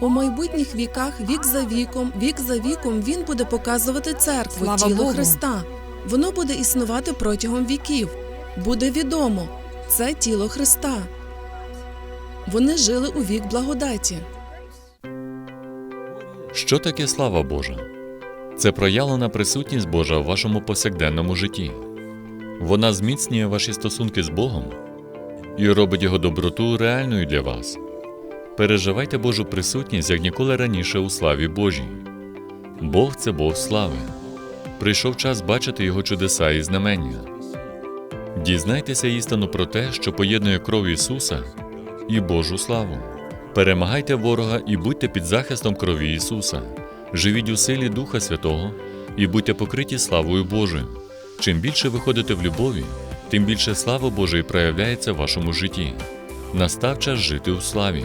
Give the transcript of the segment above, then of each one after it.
У майбутніх віках, вік за віком, вік за віком, він буде показувати церкву, Слава тіло Богу. Христа. Воно буде існувати протягом віків. Буде відомо, це тіло Христа. Вони жили у вік благодаті. Що таке слава Божа? Це проявлена присутність Божа в вашому повсякденному житті. Вона зміцнює ваші стосунки з Богом і робить його доброту реальною для вас. Переживайте Божу присутність як ніколи раніше у славі Божій. Бог це Бог слави. Прийшов час бачити Його чудеса і знамення. Дізнайтеся істину про те, що поєднує кров Ісуса і Божу славу. Перемагайте ворога і будьте під захистом крові Ісуса. Живіть у силі Духа Святого і будьте покриті славою Божою. Чим більше ви ходите в любові, тим більше слава Божої проявляється в вашому житті. Настав час жити у славі.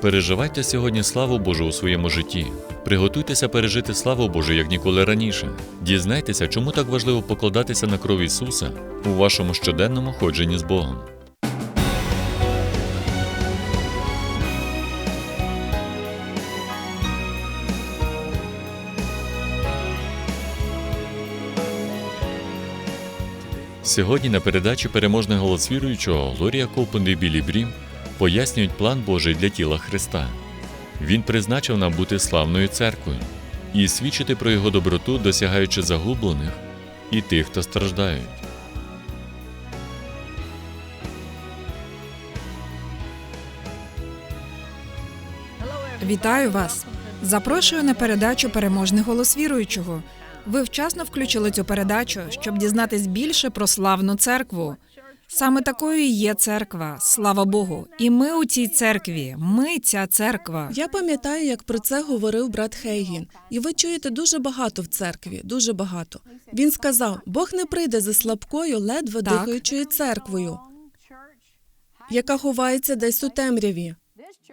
Переживайте сьогодні славу Божу у своєму житті. Приготуйтеся пережити славу Божу як ніколи раніше. Дізнайтеся, чому так важливо покладатися на кров Ісуса у вашому щоденному ходженні з Богом. Сьогодні на передачі Переможний голос віруючого Глорія Колпун і Білі Брім пояснюють план Божий для тіла Христа. Він призначив нам бути славною церквою і свідчити про його доброту, досягаючи загублених і тих, хто страждають. Вітаю вас! Запрошую на передачу Переможний голос віруючого. Ви вчасно включили цю передачу, щоб дізнатись більше про славну церкву. Саме такою і є церква, слава Богу. І ми у цій церкві. Ми ця церква. Я пам'ятаю, як про це говорив брат Хейгін, і ви чуєте дуже багато в церкві, дуже багато. Він сказав: Бог не прийде за слабкою, ледве Так. дихаючою церквою, яка ховається десь у темряві.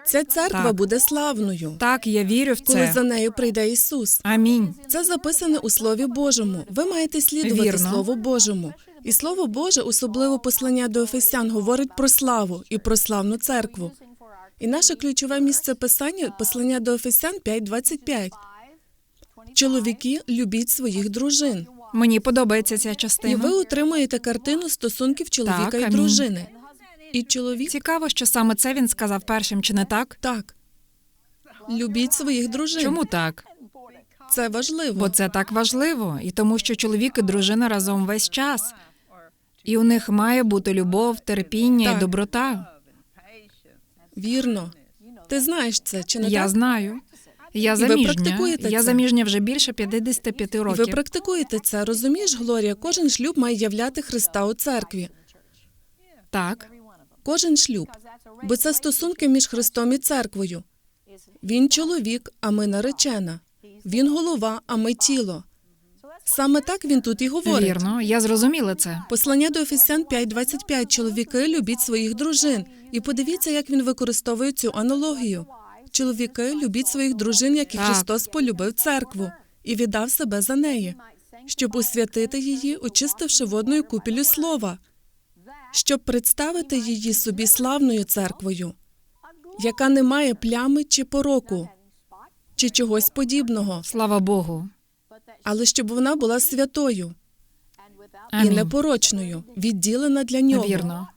Ця церква Так. буде славною, Так, я вірю в коли за нею прийде Ісус. Амінь. Це записане у Слові Божому. Ви маєте слідувати Вірно. Слову Божому. І Слово Боже, особливо послання до Ефесян, говорить про славу і про славну церкву. І наше ключове місце писання послання до Ефесян 5.25. Чоловіки, любіть своїх дружин. Мені подобається ця частина. І ви отримуєте картину стосунків чоловіка Так, і амінь. дружини. І чоловік Цікаво, що саме це він сказав першим, чи не так? так. Любіть своїх дружин. Чому так? Це важливо. Бо це так важливо, і тому, що чоловік і дружина разом весь час. І у них має бути любов, терпіння Так. і доброта. Вірно. Ти знаєш це, чи не Я так? знаю. Я І ви заміжня. практикуєте Я це? заміжня вже більше 55 І ви практикуєте це, розумієш, Глорія? Кожен шлюб має являти Христа у церкві. Так, Кожен шлюб. Бо це стосунки між Христом і церквою. Він чоловік, а ми наречена. Він голова, а ми тіло. Саме так він тут і говорить. вірно, я зрозуміла це. Послання до Ефесян 5.25. Чоловіки, любіть своїх дружин. І подивіться, як він використовує цю аналогію. Чоловіки, любіть своїх дружин, як і Так. Христос полюбив церкву і віддав себе за неї, щоб освятити її, очистивши водною купілю слова, щоб представити її собі славною церквою, яка не має плями чи пороку, чи чогось подібного, Слава Богу. Але щоб вона була святою і непорочною, відділена для нього. Вірно.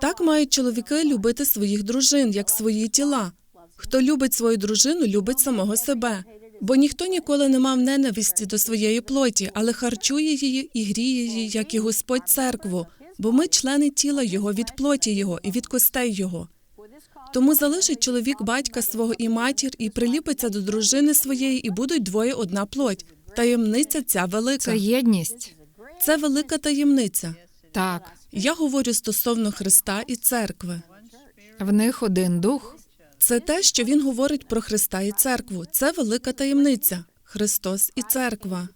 Так мають чоловіки любити своїх дружин, як свої тіла. Хто любить свою дружину, любить самого себе. Бо ніхто ніколи не мав ненависті до своєї плоті, але харчує її і гріє її, як і Господь церкву. Бо ми члени тіла Його від плоті Його і від костей Його. Тому залишить чоловік батька свого і матір, і приліпиться до дружини своєї, і будуть двоє одна плоть. Таємниця ця велика. Це єдність. Це велика таємниця. Так, Я говорю стосовно Христа і церкви. в них один дух. Це те, що він говорить про Христа і церкву. Це велика таємниця. Христос і церква.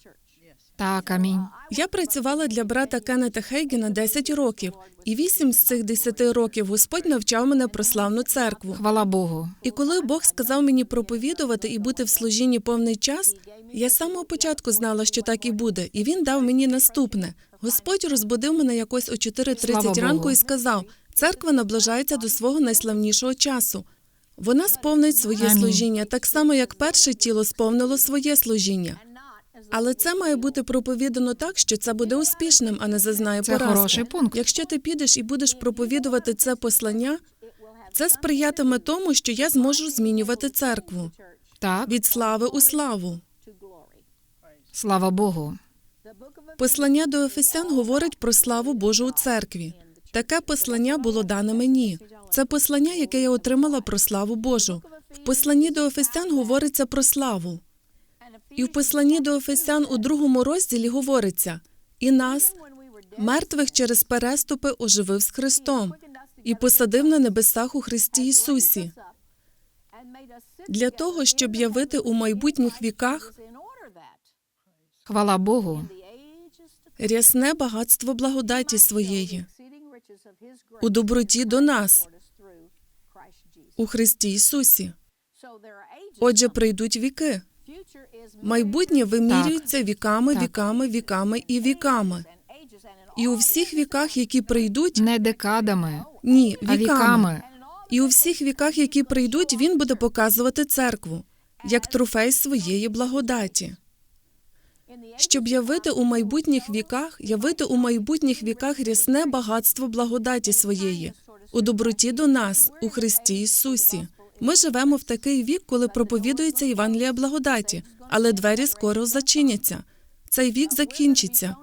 Так, амінь. Я працювала для брата Кеннета Хейгена 10 років, і 8 з цих 10 років Господь навчав мене про славну церкву. Хвала Богу. І коли Бог сказав мені проповідувати і бути в служінні повний час, я з самого початку знала, що так і буде, і він дав мені наступне. Господь розбудив мене якось о Слава 4.30 ранку і сказав: Церква наближається до свого найславнішого часу. Вона сповнить своє Амінь. служіння, так само як перше тіло сповнило своє служіння. Але це має бути проповідано так, що це буде успішним, а не зазнає Це поразки. хороший пункт. Якщо ти підеш і будеш проповідувати це послання, це сприятиме тому, що я зможу змінювати церкву Так, від слави у славу. слава Богу. Послання до Ефесян говорить про славу Божу у церкві. Таке послання було дане мені. Це послання, яке я отримала про славу Божу. В посланні до Ефесян говориться про славу. І в посланні до Ефесян у другому розділі говориться: і нас, мертвих через переступи, оживив з Христом і посадив на небесах у Христі Ісусі, для того, щоб явити у майбутніх віках Хвала Богу. рясне багатство благодаті своєї у доброті до нас у Христі Ісусі. Отже, прийдуть віки. Майбутнє вимірюється віками, Так. віками, віками і віками. І у всіх віках, які прийдуть, Не декадами, ні, а віками. І у всіх віках, які прийдуть, він буде показувати церкву як трофей своєї благодаті. Щоб явити у майбутніх віках, явити у майбутніх віках рясне багатство благодаті своєї у доброті до нас у Христі Ісусі. Ми живемо в такий вік, коли проповідується Євангелія благодаті, але двері скоро зачиняться. Цей вік закінчиться,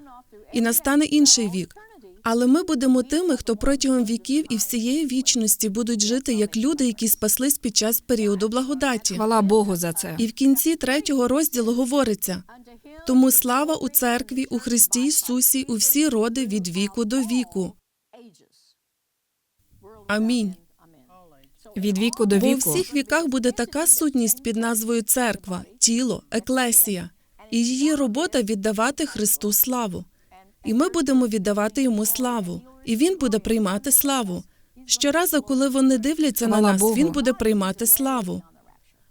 і настане інший вік. Але ми будемо тими, хто протягом віків і всієї вічності будуть жити як люди, які спаслись під час періоду благодаті. Хвала Богу за це. І в кінці третього розділу говориться: тому слава у церкві у Христі Ісусі у всі роди від віку до віку. Амінь. Від віку до Бо у всіх віках буде така сутність під назвою церква, тіло, еклесія, і її робота віддавати Христу славу. І ми будемо віддавати йому славу, і він буде приймати славу. Щоразу, коли вони дивляться на нас, Богу. він буде приймати славу.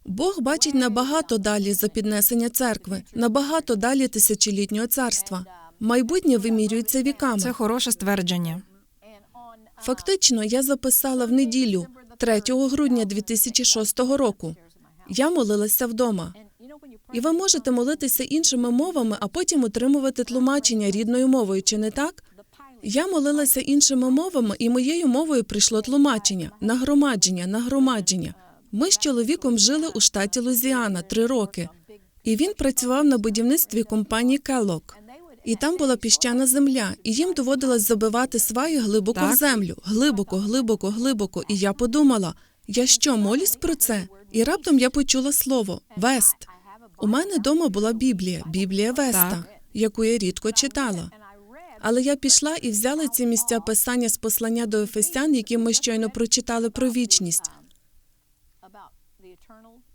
Бог бачить набагато далі за піднесення церкви, набагато далі тисячолітнього царства. Майбутнє вимірюється віками. Це хороше ствердження. Фактично, я записала в неділю, 3 грудня 2006 року. Я молилася вдома. І ви можете молитися іншими мовами, а потім отримувати тлумачення рідною мовою, чи не так? Я молилася іншими мовами, і моєю мовою прийшло тлумачення, нагромадження, нагромадження. Ми з чоловіком жили у штаті Лузіана три роки, і він працював на будівництві компанії Келлок. І там була піщана земля, і їм доводилось забивати сваї глибоко Так. в землю, глибоко, глибоко, глибоко. І я подумала: я що, молюсь про це? І раптом я почула слово Вест. У мене вдома була Біблія, Біблія Веста, Так. яку я рідко читала. Але я пішла і взяла ці місця писання з послання до Ефесян, які ми щойно прочитали про вічність,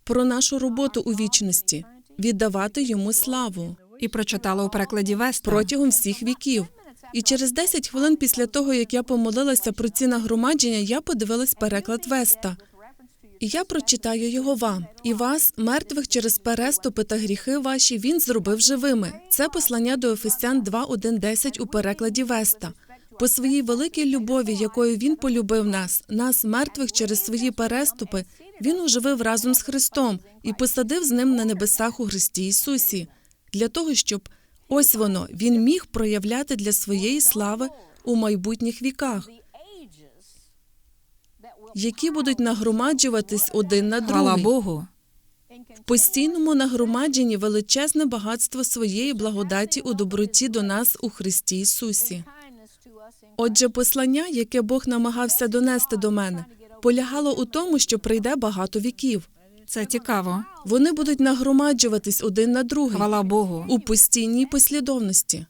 про нашу роботу у вічності, віддавати йому славу І прочитала у перекладі Веста. протягом всіх віків. І через 10 хвилин після того, як я помолилася про ці нагромадження, я подивилась переклад Веста. І я прочитаю його вам. І вас, мертвих через переступи та гріхи ваші, він зробив живими. Це послання до Ефесян 2.1.10 у перекладі Веста. По своїй великій любові, якою він полюбив нас, нас, мертвих через свої переступи, він оживив разом з Христом і посадив з ним на небесах у Христі Ісусі, для того, щоб ось воно він міг проявляти для своєї слави у майбутніх віках, які будуть нагромаджуватись один на Хвала другий. Богу. В постійному нагромадженні величезне багатство своєї благодаті у доброті до нас у Христі Ісусі. Отже, послання, яке Бог намагався донести до мене, полягало у тому, що прийде багато віків. Це цікаво. Вони будуть нагромаджуватись один на другий Хвала Богу. у постійній послідовності,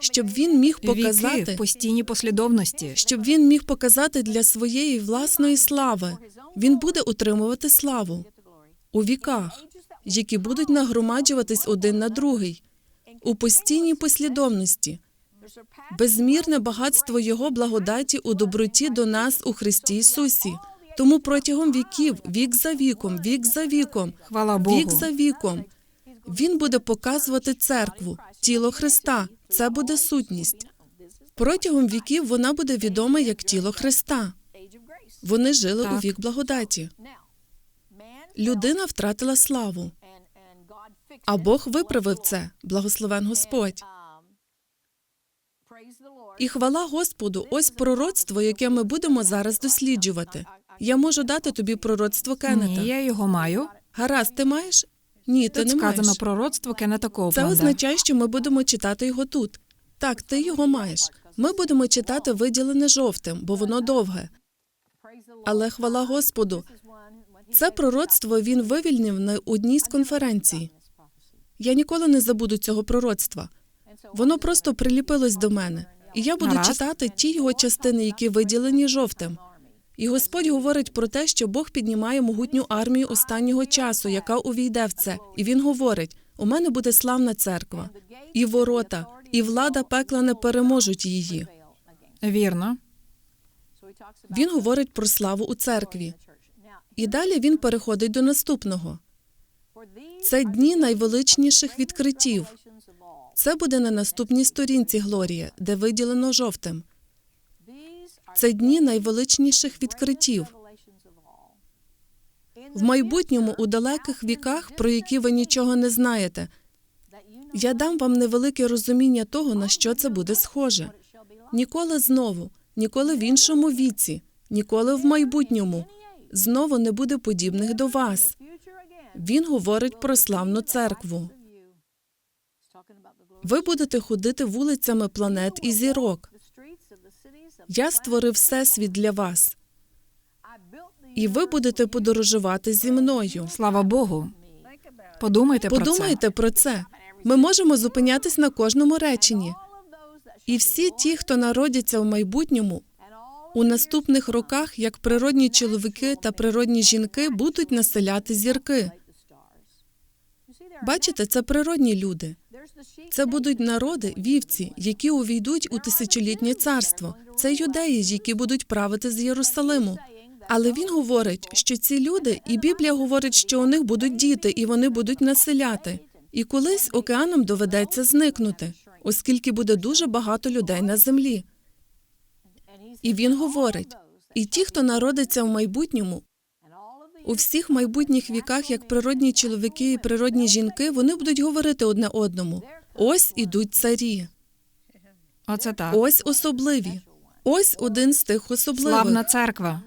щоб він міг Віки в показати, постійній послідовності. щоб він міг показати для своєї власної слави. Він буде утримувати славу у віках, які будуть нагромаджуватись один на другий у постійній послідовності. Безмірне багатство Його благодаті у доброті до нас у Христі Ісусі. Тому протягом віків, вік за віком, вік за віком, Хвала Богу. вік за віком, він буде показувати церкву, тіло Христа. Це буде сутність. Протягом віків вона буде відома як тіло Христа. Вони жили у вік благодаті. Людина втратила славу, а Бог виправив це. Благословен Господь. І хвала Господу, ось пророцтво, яке ми будемо зараз досліджувати. Я можу дати тобі пророцтво Кеннета. Ні, я його маю. Гаразд, ти маєш? Ні, ти Тут не сказано маєш. пророцтво Кеннета Це означає, що ми будемо читати його тут. Так, ти його маєш. Ми будемо читати виділене жовтим, бо воно довге. Але хвала Господу. Це пророцтво він вивільнив на одній з конференцій. Я ніколи не забуду цього пророцтва. Воно просто приліпилось до мене, і я буду Гаразд. читати ті його частини, які виділені жовтим. І Господь говорить про те, що Бог піднімає могутню армію останнього часу, яка увійде в це. І він говорить: у мене буде славна церква, і ворота, і влада пекла не переможуть її. Вірно. Він говорить про славу у церкві. І далі він переходить до наступного. Це дні найвеличніших відкриттів. Це буде на наступній сторінці Глорія, де виділено жовтим. Це дні найвеличніших відкриттів. В майбутньому, у далеких віках, про які ви нічого не знаєте, я дам вам невелике розуміння того, на що це буде схоже. Ніколи знову, ніколи в іншому віці, ніколи в майбутньому знову не буде подібних до вас. Він говорить про славну церкву. Ви будете ходити вулицями планет і зірок. Я створив всесвіт для вас, і ви будете подорожувати зі мною. Слава Богу. Подумайте, про Подумайте про це. Ми можемо зупинятись на кожному реченні. І всі ті, хто народяться в майбутньому, у наступних роках, як природні чоловіки та природні жінки, будуть населяти зірки. Бачите, це природні люди. Це будуть народи, вівці, які увійдуть у тисячолітнє царство. Це юдеї, які будуть правити з Єрусалиму. Але він говорить, що ці люди, і Біблія говорить, що у них будуть діти, і вони будуть населяти. І колись океанам доведеться зникнути, оскільки буде дуже багато людей на землі. І він говорить: і ті, хто народиться в майбутньому, у всіх майбутніх віках, як природні чоловіки і природні жінки, вони будуть говорити одне одному: ось ідуть царі, Оце так. ось особливі, ось один з тих особливих. Славна церква.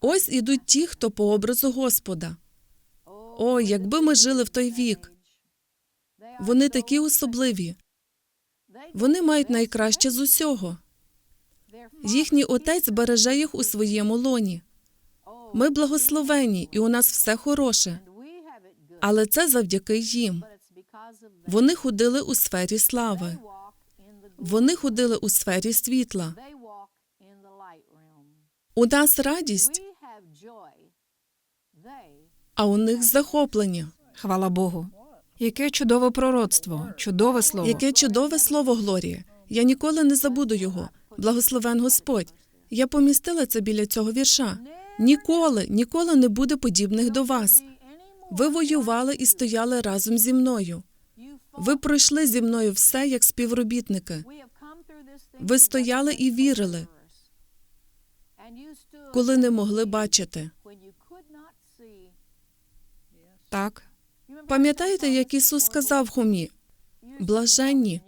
Ось ідуть ті, хто по образу Господа. О, якби ми жили в той вік. Вони такі особливі. Вони мають найкраще з усього. Їхній отець береже їх у своєму лоні. Ми благословені, і у нас все хороше. Але це завдяки їм. Вони ходили у сфері слави. Вони ходили у сфері світла. У нас радість, а у них захоплення. Хвала Богу. Яке чудове пророцтво, чудове слово. Яке чудове слово, Глорія. Я ніколи не забуду його. Благословен Господь. Я помістила це біля цього вірша. Ніколи, ніколи не буде подібних до вас. Ви воювали і стояли разом зі мною. Ви пройшли зі мною все як співробітники. Ви стояли і вірили, коли не могли бачити. Так. Пам'ятаєте, як Ісус сказав Хомі? Блаженні.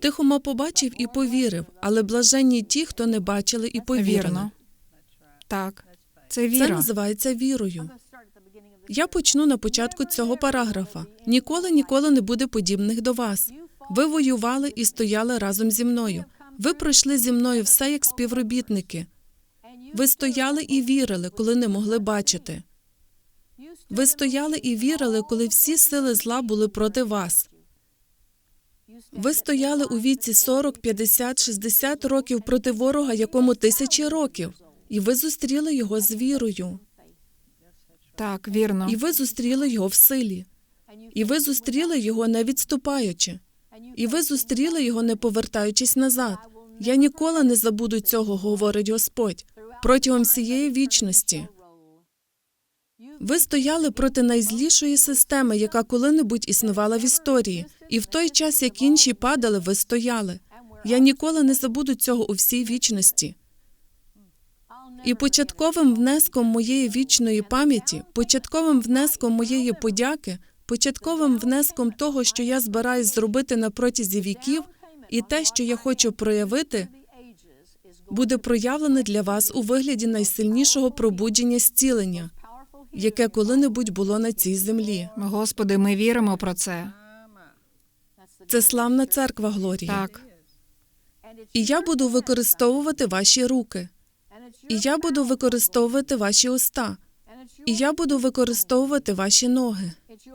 Ти Хома побачив і повірив, але блаженні ті, хто не бачили і повірили. Вірно. Так. Це Це називається вірою. Я почну на початку цього параграфа. Ніколи, ніколи не буде подібних до вас. Ви воювали і стояли разом зі мною. Ви пройшли зі мною все як співробітники. Ви стояли і вірили, коли не могли бачити. Ви стояли і вірили, коли всі сили зла були проти вас. Ви стояли у віці 40, 50, 60 років проти ворога, якому тисячі років, і ви зустріли його з вірою. Так, вірно. І ви зустріли його в силі. І ви зустріли його не відступаючи. І ви зустріли його, не повертаючись назад. Я ніколи не забуду цього, говорить Господь, протягом всієї вічності. Ви стояли проти найзлішої системи, яка коли-небудь існувала в історії, і в той час, як інші падали, ви стояли. Я ніколи не забуду цього у всій вічності. І початковим внеском моєї вічної пам'яті, початковим внеском моєї подяки, початковим внеском того, що я збираюсь зробити на протязі віків, і те, що я хочу проявити, буде проявлене для вас у вигляді найсильнішого пробудження зцілення, яке коли-небудь було на цій землі. Господи, ми віримо про це. Це славна церква Глорія. Так, І я буду використовувати ваші руки, і я буду використовувати ваші уста, і я буду використовувати ваші ноги,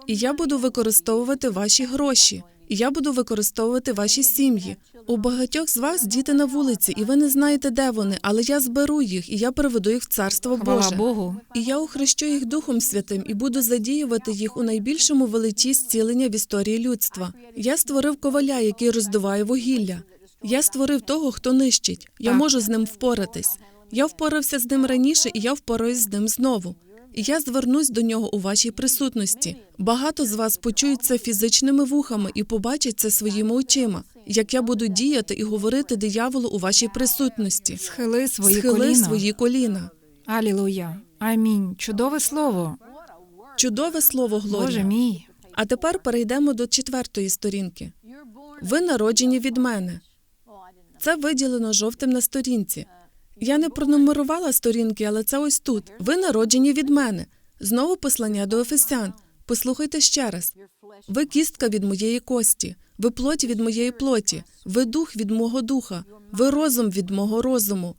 і я буду використовувати ваші гроші, і я буду використовувати ваші сім'ї. У багатьох з вас діти на вулиці, і ви не знаєте, де вони, але я зберу їх, і я приведу їх в царство хвала Боже. Богу. І я охрещу їх Духом Святим і буду задіювати їх у найбільшому велиті зцілення в історії людства. Я створив коваля, який роздуває вугілля. Я створив того, хто нищить. Я Так. можу з ним впоратись. Я впорався з ним раніше, і я впораюсь з ним знову. І я звернусь до нього у вашій присутності. Багато з вас почують це фізичними вухами і побачать це своїми очима, як я буду діяти і говорити дияволу у вашій присутності. Схили свої Схили коліна. свої коліна. Алілуя. Амінь. Чудове слово. Чудове слово Глорія. Боже мій. А тепер перейдемо до четвертої сторінки. Ви народжені від мене. Це виділено жовтим на сторінці. Я не пронумерувала сторінки, але це ось тут. Ви народжені від мене. Знову послання до Ефесян. Послухайте ще раз. Ви кістка від моєї кості, ви плоть від моєї плоті, ви дух від мого духа, ви розум від мого розуму.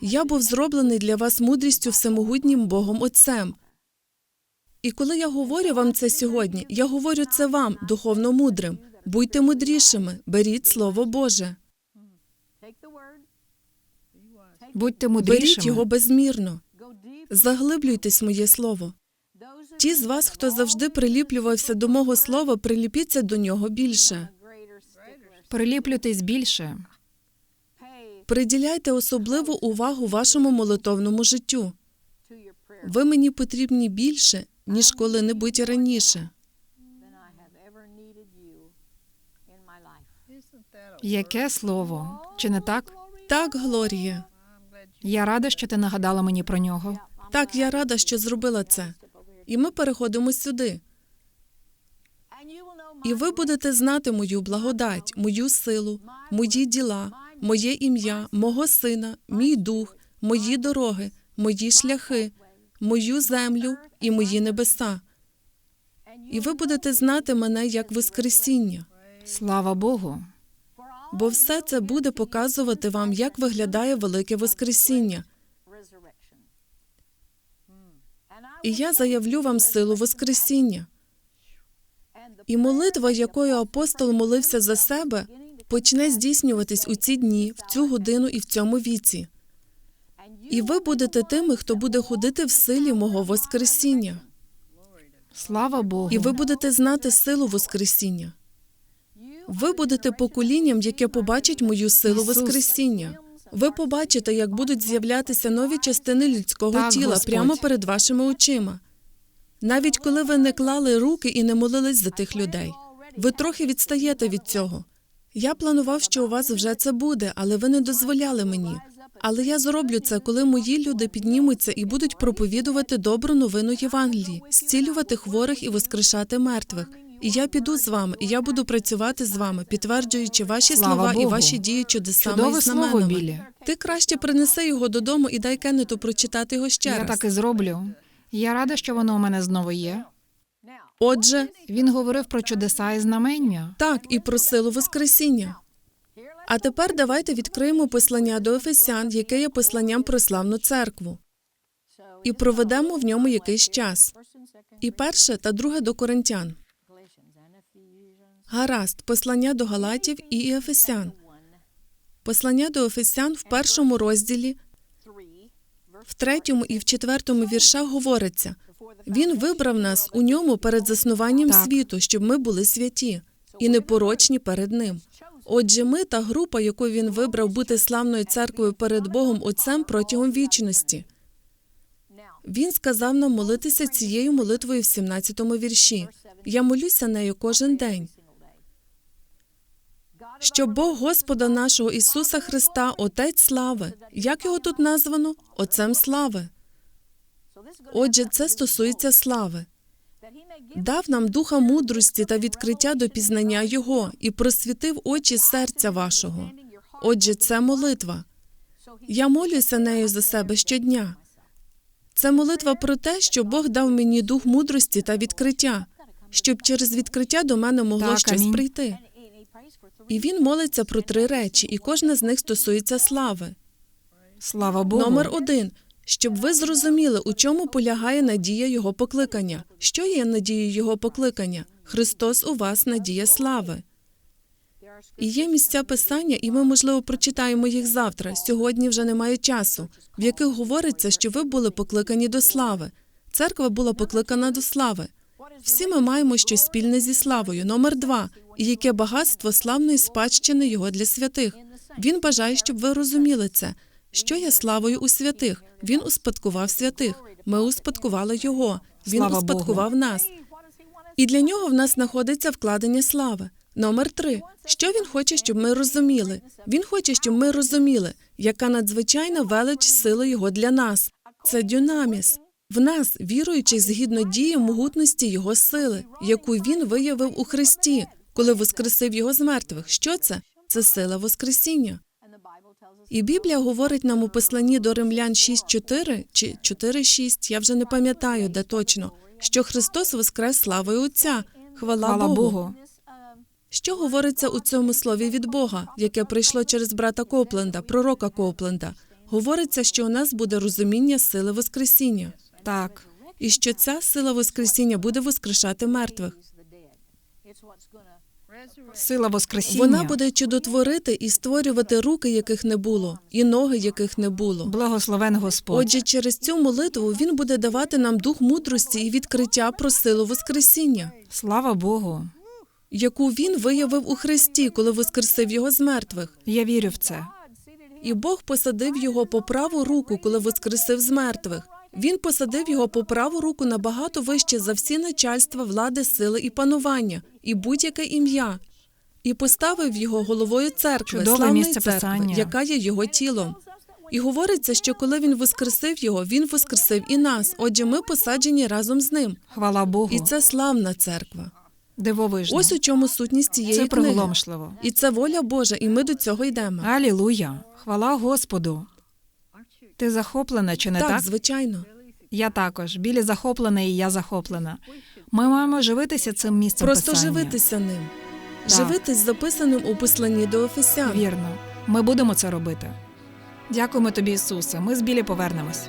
Я був зроблений для вас мудрістю всемогутнім Богом Отцем. І коли я говорю вам це сьогодні, я говорю це вам, духовно мудрим. Будьте мудрішими, беріть Слово Боже, Будьте беріть його безмірно, заглиблюйтесь моє слово. Ті з вас, хто завжди приліплювався до мого слова, приліпіться до нього більше. Приліплюйтесь більше. Приділяйте особливу увагу вашому молитовному життю. Ви мені потрібні більше, ніж коли-небудь раніше. Яке слово? Чи не так? Так, Глорія. Я рада, що ти нагадала мені про нього. Так, я рада, що зробила це. І ми переходимо сюди. І ви будете знати мою благодать, мою силу, мої діла, моє ім'я, мого сина, мій дух, мої дороги, мої шляхи, мою землю і мої небеса. І ви будете знати мене як Воскресіння, Слава Богу. Бо все це буде показувати вам, як виглядає велике Воскресіння. І я заявлю вам силу Воскресіння. І молитва, якою апостол молився за себе, почне здійснюватись у ці дні, в цю годину і в цьому віці. І ви будете тими, хто буде ходити в силі мого Воскресіння. Слава Богу. І ви будете знати силу Воскресіння. Ви будете поколінням, яке побачить мою силу Воскресіння. Ви побачите, як будуть з'являтися нові частини людського Так, тіла Господь. прямо перед вашими очима. Навіть коли ви не клали руки і не молились за тих людей, ви трохи відстаєте від цього. Я планував, що у вас вже це буде, але ви не дозволяли мені. Але я зроблю це, коли мої люди піднімуться і будуть проповідувати добру новину Євангелії, зцілювати хворих і воскрешати мертвих. Я піду з вами, і я буду працювати з вами, підтверджуючи ваші Слава слова і ваші дії чудесами Чудове і слово, знаменами. Білі. Ти краще принеси його додому і дай Кеннету прочитати його ще Я раз. так і зроблю. Я рада, що воно у мене знову є. Отже, Він говорив про чудеса і знамення. так і про силу Воскресіння. А тепер давайте відкриємо послання до Ефесян, яке є посланням про славну церкву, і проведемо в ньому якийсь час. І перше та друге до Коринтян. Гаразд, послання до Галатів і Ефесян. Послання до Ефесян в першому розділі, в третьому і в четвертому віршах говориться: Він вибрав нас у ньому перед заснуванням Так. світу, щоб ми були святі і непорочні перед ним. Отже, ми та група, яку він вибрав бути славною церквою перед Богом Отцем протягом вічності. Він сказав нам молитися цією молитвою в 17-му вірші. Я молюся нею кожен день. Що Бог Господа нашого Ісуса Христа, Отець слави, як його тут названо? Отцем слави. Отже, це стосується слави. Дав нам духа мудрості та відкриття до пізнання Його і просвітив очі серця вашого. Отже, це молитва. Я молюся нею за себе щодня. Це молитва про те, що Бог дав мені дух мудрості та відкриття, щоб через відкриття до мене могло Так, щось амінь. прийти. І він молиться про три речі, і кожна з них стосується слави. Слава Богу. Номер один. Щоб ви зрозуміли, у чому полягає надія Його покликання. Що є надією Його покликання? Христос у вас надія слави. І є місця писання, і ми, можливо, прочитаємо їх завтра. Сьогодні вже немає часу, в яких говориться, що ви були покликані до слави. Церква була покликана до слави. Всі ми маємо щось спільне зі славою. Номер два. І яке багатство славної спадщини його для святих. Він бажає, щоб ви розуміли це. Що є славою у святих? Він успадкував святих. Ми успадкували його. Він Слава успадкував нас. І для нього в нас знаходиться вкладення слави. Номер три. Що він хоче, щоб ми розуміли? Він хоче, щоб ми розуміли, яка надзвичайна велич сили його для нас. Це дюнаміс. В нас, віруючих згідно дії могутності його сили, яку він виявив у Христі, коли воскресив його з мертвих. Що це? Це сила Воскресіння. І Біблія говорить нам у посланні до римлян 6.4 чи 4.6, я вже не пам'ятаю, де точно, що Христос воскрес славою Отця. Хвала, Хвала Богу. Богу. Що говориться у цьому слові від Бога, яке прийшло через брата Копленда, пророка Копленда? Говориться, що у нас буде розуміння сили Воскресіння, Так. і що ця сила Воскресіння буде воскрешати мертвих. Сила Воскресіння. Вона буде чудотворити і створювати руки, яких не було, і ноги, яких не було. Благословен Господь. Отже, через цю молитву він буде давати нам дух мудрості і відкриття про силу Воскресіння, Слава Богу. яку він виявив у Христі, коли воскресив його з мертвих. Я вірю в це. І Бог посадив його по праву руку, коли воскресив з мертвих. Він посадив його по праву руку набагато вище за всі начальства, влади, сили і панування, і будь-яке ім'я. І поставив його головою церкви, Чудове славної місце церкви, Писання. яка є його тілом. І говориться, що коли він воскресив його, він воскресив і нас. Отже, ми посаджені разом з ним. Хвала Богу. І це славна церква. Дивовижно. Ось у чому сутність цієї це книги. приголомшливо. І це воля Божа, і ми до цього йдемо. Алілуя. Хвала Господу. Ти захоплена чи не так, так? звичайно. Я також. Білі захоплена і я захоплена. Ми маємо живитися цим місцем Просто писання. живитися ним. Так. Живитись записаним у посланні до Ефесян. Вірно. Ми будемо це робити. Дякуємо тобі, Ісусе. Ми з білі повернемось.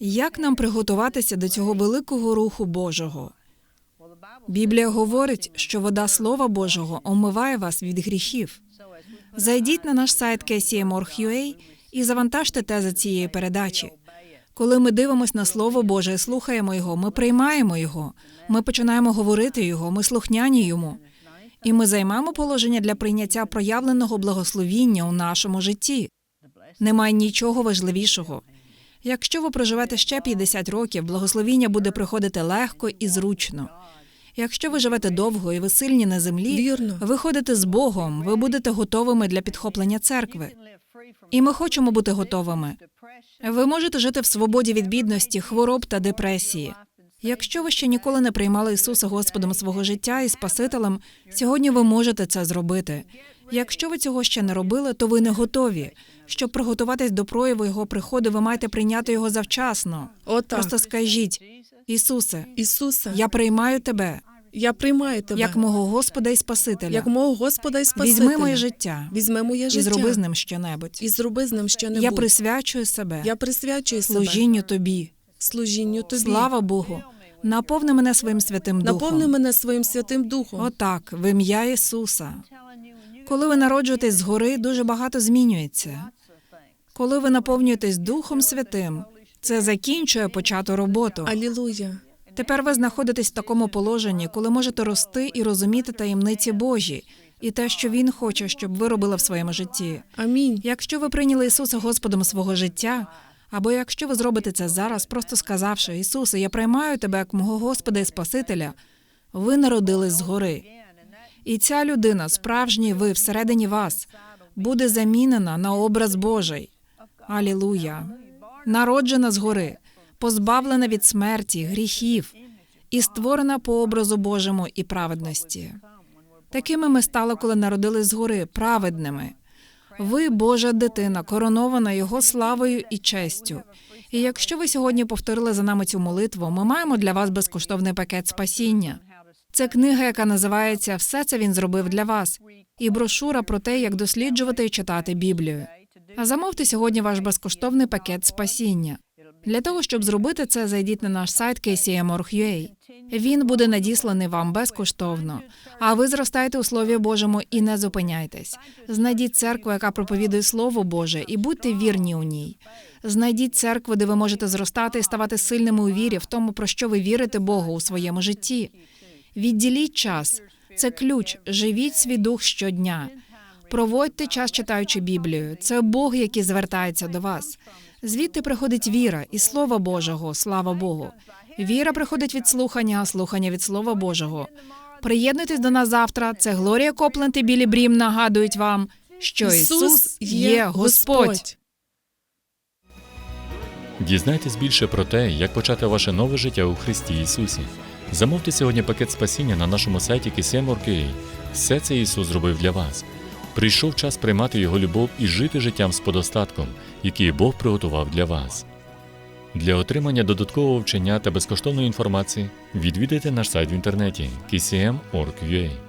Як нам приготуватися до цього великого руху Божого? Біблія говорить, що вода Слова Божого омиває вас від гріхів. Зайдіть на наш сайт KCMOR.ua і завантажте тези цієї передачі. Коли ми дивимося на Слово Боже слухаємо його, ми приймаємо його, ми починаємо говорити його, ми слухняні йому. І ми займаємо положення для прийняття проявленого благословіння у нашому житті. Немає нічого важливішого. Якщо ви проживете ще 50 років, благословіння буде приходити легко і зручно. Якщо ви живете довго і ви сильні на землі, Вірно. ви ходите з Богом, ви будете готовими для підхоплення церкви. І ми хочемо бути готовими. Ви можете жити в свободі від бідності, хвороб та депресії. Якщо ви ще ніколи не приймали Ісуса Господом свого життя і Спасителем, сьогодні ви можете це зробити. Якщо ви цього ще не робили, то ви не готові. Щоб приготуватись до прояву Його приходу, ви маєте прийняти його завчасно. Отак. Просто скажіть, Ісусе, Ісусе, я приймаю тебе я приймаю тебе як мого Господа і Спасителя. як мого Господа і Спасителя. Візьми моє життя Візьми моє і зроби з ним щонебудь. І зроби з ним щонебудь. Я присвячую себе Я присвячую себе служінню тобі. служінню тобі. Слава Богу. Наповни мене своїм святим духом. Наповни мене своїм святим духом. Отак, в ім'я Ісуса. Коли ви народжуєтесь згори, дуже багато змінюється. Коли ви наповнюєтесь Духом Святим, це закінчує почату роботу. Алілуя. Тепер ви знаходитесь в такому положенні, коли можете рости і розуміти таємниці Божі і те, що Він хоче, щоб ви робили в своєму житті. Амінь. Якщо ви прийняли Ісуса Господом свого життя, або якщо ви зробите це зараз, просто сказавши Ісусе, я приймаю тебе як мого Господа і Спасителя, ви народились згори. І ця людина, справжній ви всередині вас, буде замінена на образ Божий. Алілуя. Народжена згори, позбавлена від смерті, гріхів і створена по образу Божому і праведності. Такими ми стали, коли народились згори, праведними. Ви Божа дитина, коронована Його славою і честю. І якщо ви сьогодні повторили за нами цю молитву, ми маємо для вас безкоштовний пакет спасіння. Це книга, яка називається Все це він зробив для вас, і брошура про те, як досліджувати і читати Біблію. А замовте сьогодні ваш безкоштовний пакет спасіння. Для того, щоб зробити це, зайдіть на наш сайт kcm.org.ua. Він буде надісланий вам безкоштовно. А ви зростайте у Слові Божому і не зупиняйтесь. Знайдіть церкву, яка проповідує Слово Боже, і будьте вірні у ній. Знайдіть церкву, де ви можете зростати і ставати сильними у вірі в тому, про що ви вірите Богу у своєму житті. Відділіть час. Це ключ. Живіть свій дух щодня. Проводьте час, читаючи Біблію. Це Бог, який звертається до вас. Звідти приходить віра і Слово Божого, слава Богу. Віра приходить від слухання, а слухання від Слова Божого. Приєднуйтесь до нас завтра. Це Глорія Копленд і Білі Брім нагадують вам, що Ісус є Господь. Дізнайтесь більше про те, як почати ваше нове життя у Христі Ісусі. Замовте сьогодні пакет спасіння на нашому сайті KSM.org.ua. Все це Ісус зробив для вас. Прийшов час приймати Його любов і жити життям з подостатком, який Бог приготував для вас. Для отримання додаткового вчення та безкоштовної інформації відвідайте наш сайт в інтернеті kcm.org.ua.